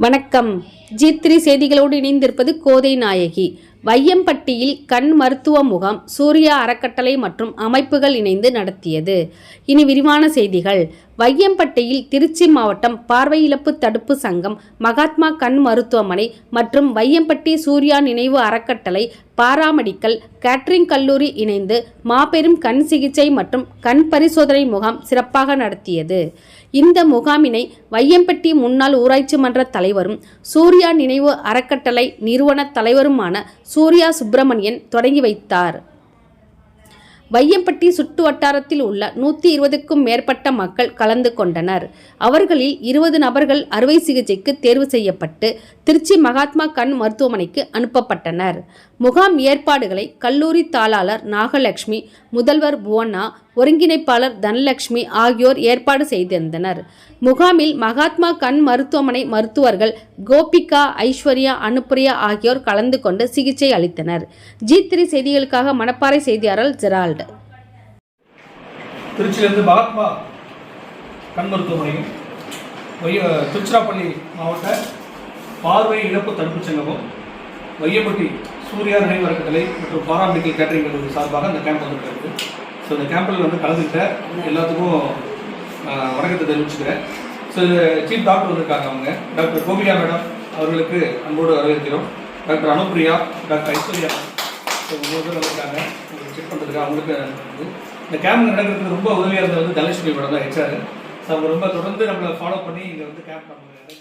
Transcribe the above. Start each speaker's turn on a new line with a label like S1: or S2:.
S1: வணக்கம். ஜி3 செய்திகளோடு இணைந்திருப்பது கோதை நாயகி. வையம்பட்டியில் கண் மருத்துவ முகாம் சூர்யா அறக்கட்டளை மற்றும் அமைப்புகள் இணைந்து நடத்தியது. இனி விரிவான செய்திகள். வையம்பட்டியில் திருச்சி மாவட்டம் பார்வையிழப்பு தடுப்பு சங்கம் மகாத்மா கண் மருத்துவமனை மற்றும் வையம்பட்டி சூர்யா நினைவு அறக்கட்டளை பாராமெடிக்கல் கேட்ரிங் கல்லூரி இணைந்து மாபெரும் கண் சிகிச்சை மற்றும் கண் பரிசோதனை முகாம் சிறப்பாக நடத்தியது. இந்த முகாமினை வையம்பட்டி முன்னாள் ஊராட்சி மன்ற தலைவரும் சூர்யா நினைவு அறக்கட்டளை நிறுவன தலைவருமான சூர்யா சுப்பிரமணியன் தொடங்கி வைத்தார். வையம்பட்டி சுற்று வட்டாரத்தில் உள்ள நூற்றி இருபதுக்கும் மேற்பட்ட மக்கள் கலந்து கொண்டனர். அவர்களில் இருபது நபர்கள் அறுவை சிகிச்சைக்கு தேர்வு செய்யப்பட்டு திருச்சி மகாத்மா கண் மருத்துவமனைக்கு அனுப்பப்பட்டனர். முகாம் ஏற்பாடுகளை கல்லூரி தாளாளர் நாகலட்சுமி முதல்வர் புவனா ஒருங்கிணைப்பாளர் தனலட்சுமி ஆகியோர் ஏற்பாடு செய்திருந்தனர். முகாமில் மகாத்மா கண் மருத்துவமனை மருத்துவர்கள் கோபிகா ஐஸ்வர்யா அனுப்பிரியா ஆகியோர் கலந்து கொண்டு சிகிச்சை அளித்தனர். ஜி த்ரீ செய்திகளுக்காக மணப்பாறை செய்தியாளர் ஜெரால்டு.
S2: திருச்சியிலேருந்து மகாத்மா கண் மருத்துவமனையும் வைய திருச்சிராப்பள்ளி மாவட்ட பார்வை இழப்பு தடுப்புச் சங்கமும் வையப்பட்டி சூர்யா நினைவு அறக்கட்டளை மற்றும் பாராமெடிக்கல் கேட்டரிங் கல்லூரி சார்பாக இந்த கேம்ப் வந்துருக்காரு ஸோ இந்த கேம்பில் வந்து கலந்துக்கிட்ட எல்லாத்துக்கும் வணக்கத்தை தெரிவிச்சுக்கிறேன். ஸோ சீஃப் டாக்டர் வந்திருக்காங்க அவங்க. டாக்டர் கோபிகா மேடம் அவர்களுக்கு அன்போடு வரவேற்கிறோம். Doctor Anupriya doctor Aishwarya. So மூணு பேர் வந்திருக்காங்க. செக் பண்ணுறதுக்கு அவங்களுக்கு இந்த கேம்ப் நடக்கிறதுக்கு ரொம்ப உதவியாக இருந்தது வந்து தனலட்சுமி மேடம் தான் ஹெச்ஆர் ஸோ அவங்க ரொம்ப தொடர்ந்து நம்மளை ஃபாலோ பண்ணி இங்கே வந்து கேம்ப் பண்ணுறாங்க